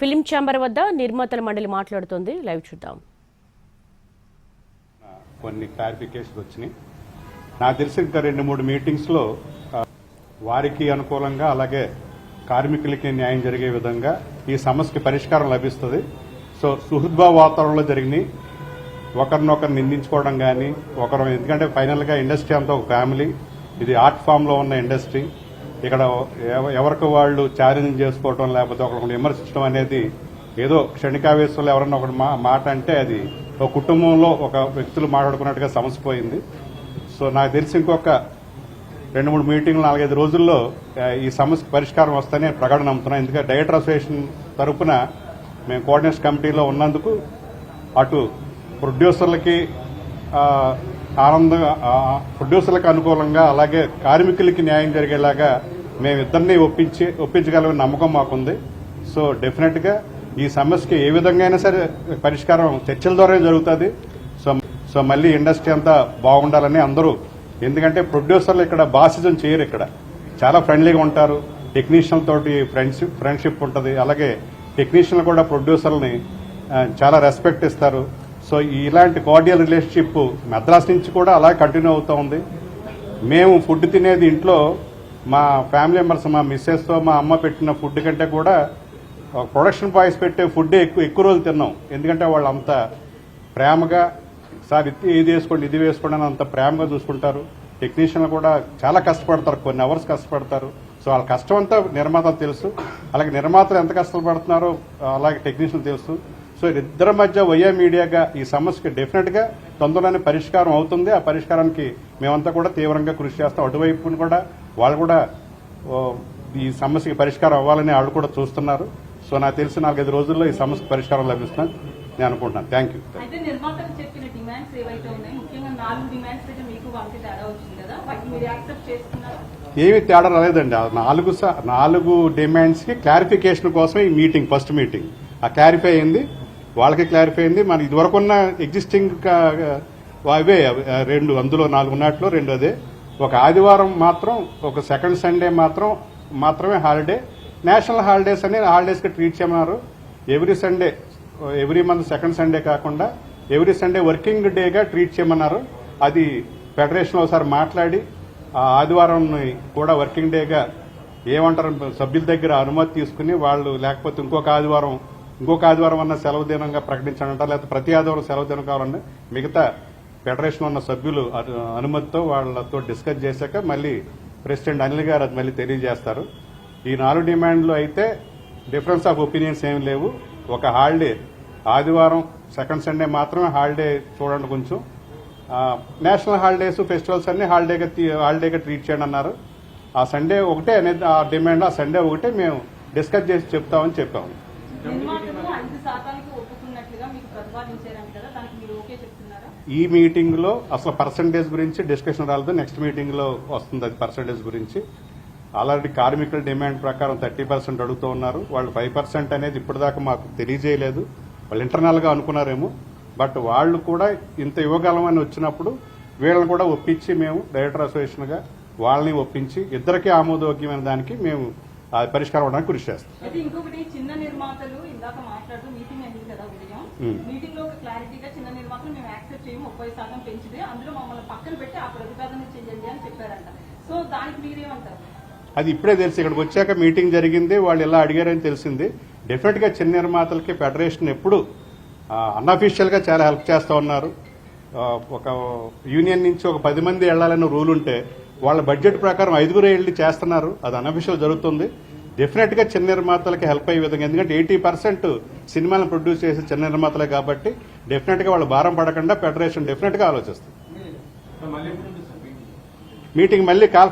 Film chamber వద్ద నిర్మాతల మండలి మాట్లాడుతోంది. లైవ్ చూద్దాం. కొన్ని క్లారిఫికేషన్ వచ్చినాయి. నాకు తెలిసి ఇంకా రెండు మూడు మీటింగ్స్లో వారికి అనుకూలంగా అలాగే కార్మికులకి న్యాయం జరిగే విధంగా ఈ సమస్యకి పరిష్కారం లభిస్తుంది. సో సుహృద్భావ వాతావరణంలో జరిగినాయి. ఒకరినొకరు నిందించుకోవడం కానీ ఒకరు ఎందుకంటే ఫైనల్గా ఇండస్ట్రీ అంతా ఒక ఫ్యామిలీ. ఇది ఆర్ట్ ఫామ్లో ఉన్న ఇండస్ట్రీ. ఇక్కడ ఎవ- ఎవరికి వాళ్ళు ఛాలెంజ్ చేసుకోవటం లేకపోతే ఒకరిని విమర్శించడం అనేది ఏదో క్షణికావేశంలో ఎవరన్నా ఒకటి మా- మాట అంటే అది ఒక కుటుంబంలో ఒక వ్యక్తులు మాట్లాడుకున్నట్టుగా సమస్య పోయింది సో నాకు తెలిసి ఇంకొక రెండు మూడు మీటింగ్లు నాలుగైదు రోజుల్లో ఈ సమస్య పరిష్కారం వస్తాయని ప్రకటన నమ్ముతున్నాను ఎందుకంటే డైరెక్టర్ అసోసియేషన్ తరఫున మేము కోఆర్డినేషన్ కమిటీలో ఉన్నందుకు అటు ప్రొడ్యూసర్లకి ఆనందంగా ప్రొడ్యూసర్లకు అనుకూలంగా అలాగే కార్మికులకి న్యాయం జరిగేలాగా మేము ఇద్దరిని ఒప్పించి ఒప్పించగలమని నమ్మకం మాకుంది. సో డెఫినెట్గా ఈ సమస్యకి ఏ విధంగా అయినా సరే పరిష్కారం చర్చల ద్వారా జరుగుతుంది. సో సో మళ్ళీ ఇండస్ట్రీ అంతా బాగుండాలని అందరూ ఎందుకంటే ప్రొడ్యూసర్లు ఇక్కడ బాసిజం చేయరు ఇక్కడ. చాలా ఫ్రెండ్లీగా ఉంటారు. టెక్నీషియన్ తోటి ఫ్రెండ్షిప్ ఫ్రెండ్షిప్ ఉంటుంది. అలాగే టెక్నీషియన్లు కూడా ప్రొడ్యూసర్ని చాలా రెస్పెక్ట్ ఇస్తారు. సో ఇలాంటి కార్డియల్ రిలేషన్షిప్ మద్రాస్ నుంచి కూడా అలా కంటిన్యూ అవుతూ ఉంది. మేము ఫుడ్ తినేది ఇంట్లో మా ఫ్యామిలీ మెంబర్స్ మా మిస్సెస్తో మా అమ్మ పెట్టిన ఫుడ్ కంటే కూడా ప్రొడక్షన్ బాయ్స్ పెట్టే ఫుడ్ ఎక్కువ ఎక్కువ రోజులు తిన్నాం. ఎందుకంటే వాళ్ళు అంత ప్రేమగా సార్ ఇది ఇది వేసుకోండి ఇది వేసుకోండి అని అంత ప్రేమగా చూసుకుంటారు. టెక్నీషియన్లు కూడా చాలా కష్టపడతారు. కొన్ని అవర్స్ కష్టపడతారు. సో వాళ్ళ కష్టం అంతా నిర్మాతలు తెలుసు. అలాగే నిర్మాతలు ఎంత కష్టపడుతున్నారో అలాగే టెక్నీషియన్ తెలుసు. సో ఇద్దరి మధ్య వయ్యా మీడియాగా ఈ సమస్యకి డెఫినెట్గా తొందరలోనే పరిష్కారం అవుతుంది. ఆ పరిష్కారానికి మేమంతా కూడా తీవ్రంగా కృషి చేస్తాం. అటువైపు కూడా వాళ్ళు కూడా ఈ సమస్యకి పరిష్కారం అవ్వాలని వాళ్ళు కూడా చూస్తున్నారు. సో నాకు తెలిసి నాలుగైదు రోజుల్లో ఈ సమస్యకు పరిష్కారం లభిస్తుందని నేను అనుకుంటున్నాను. థ్యాంక్ యూ ఏమి తేడా రాలేదండి. నాలుగు స- నాలుగు డిమాండ్స్కి క్లారిఫికేషన్ కోసం ఈ మీటింగ్ ఫస్ట్ మీటింగ్ ఆ క్లారిఫై అయింది. వాళ్ళకి క్లారిఫై అయింది. మన ఇదివరకు ఉన్న ఎగ్జిస్టింగ్ అవే రెండు అందులో నాలుగు ఉన్నట్లో రెండు అదే. ఒక ఆదివారం మాత్రం ఒక సెకండ్ సండే మాత్రం మాత్రమే హాలిడే. నేషనల్ హాలిడేస్ అని హాలిడేస్కి ట్రీట్ చేయమన్నారు. Every Sunday every month second Sunday కాకుండా ఎవ్రీ సండే వర్కింగ్ డేగా ట్రీట్ చేయమన్నారు. అది ఫెడరేషన్ ఒకసారి మాట్లాడి ఆ ఆదివారం కూడా వర్కింగ్ డేగా ఏమంటారు సభ్యుల దగ్గర అనుమతి తీసుకుని వాళ్ళు లేకపోతే ఇంకొక ఆదివారం ఇంకొక ఆదివారం అన్న సెలవు దినంగా ప్రకటించాలంట లేకపోతే ప్రతి ఆదివారం సెలవు దినం కావాలంటే మిగతా ఫెడరేషన్ ఉన్న సభ్యులు అనుమతితో వాళ్ళతో డిస్కస్ చేశాక మళ్ళీ ప్రెసిడెంట్ అనిల్ గారు అది మళ్ళీ తెలియజేస్తారు. ఈ నాలుగు డిమాండ్లు అయితే డిఫరెన్స్ ఆఫ్ ఒపీనియన్స్ ఏం లేవు. ఒక హాలిడే ఆదివారం సెకండ్ సండే మాత్రమే హాలిడే చూడండి కొంచెం. నేషనల్ హాలిడేస్ ఫెస్టివల్స్ అన్ని హాలిడేగా హాలిడేగా ట్రీట్ చేయండి అన్నారు. ఆ సండే ఒకటే అనేది ఆ డిమాండ్ ఆ సండే ఒకటే మేము డిస్కస్ చేసి చెప్తామని చెప్పాము. ఈ మీటింగ్లో అసలు పర్సంటేజ్ గురించి డిస్కషన్ రాలేదు. నెక్స్ట్ మీటింగ్లో వస్తుంది అది పర్సంటేజ్ గురించి. ఆల్రెడీ కార్మికుల డిమాండ్ ప్రకారం థర్టీ పర్సెంట్ అడుగుతూ ఉన్నారు. వాళ్ళు ఫైవ్ పర్సెంట్ అనేది ఇప్పటిదాకా మాకు తెలియజేయలేదు. వాళ్ళు ఇంటర్నల్గా అనుకున్నారేమో. బట్ వాళ్ళు కూడా ఇంత ఇవ్వగలమని వచ్చినప్పుడు వీళ్ళని కూడా ఒప్పించి మేము డైరెక్టర్ అసోసియేషన్గా వాళ్ళని ఒప్పించి ఇద్దరికీ ఆమోదయోగ్యమైన దానికి మేము పరిష్కారం అవడానికి కృషి చేస్తాం. అది ఇప్పుడే తెలిసి ఇక్కడికి వచ్చాక మీటింగ్ జరిగింది వాళ్ళు ఎలా అడిగారని తెలిసింది. డెఫినెట్గా చిన్న నిర్మాతలకి ఫెడరేషన్ ఎప్పుడు అన్అఫీషియల్గా చాలా హెల్ప్ చేస్తూ ఉన్నారు. ఒక యూనియన్ నుంచి ఒక పది మంది వెళ్ళాలన్న రూల్ ఉంటే వాళ్ళ బడ్జెట్ ప్రకారం ఐదుగురు వెళ్ళి చేస్తున్నారు. అది అన్అఫీషియల్ జరుగుతుంది. డెఫినెట్గా చిన్న నిర్మాతలకి హెల్ప్ అయ్యే విధంగా ఎందుకంటే ఎయిటీ పర్సెంట్ సినిమాలను ప్రొడ్యూస్ చేసే చిన్న నిర్మాతలే కాబట్టి డెఫినెట్గా వాళ్ళు భారం పడకుండా ఫెడరేషన్ డెఫినెట్గా ఆలోచిస్తుంది. మీటింగ్. మళ్ళీ కాల్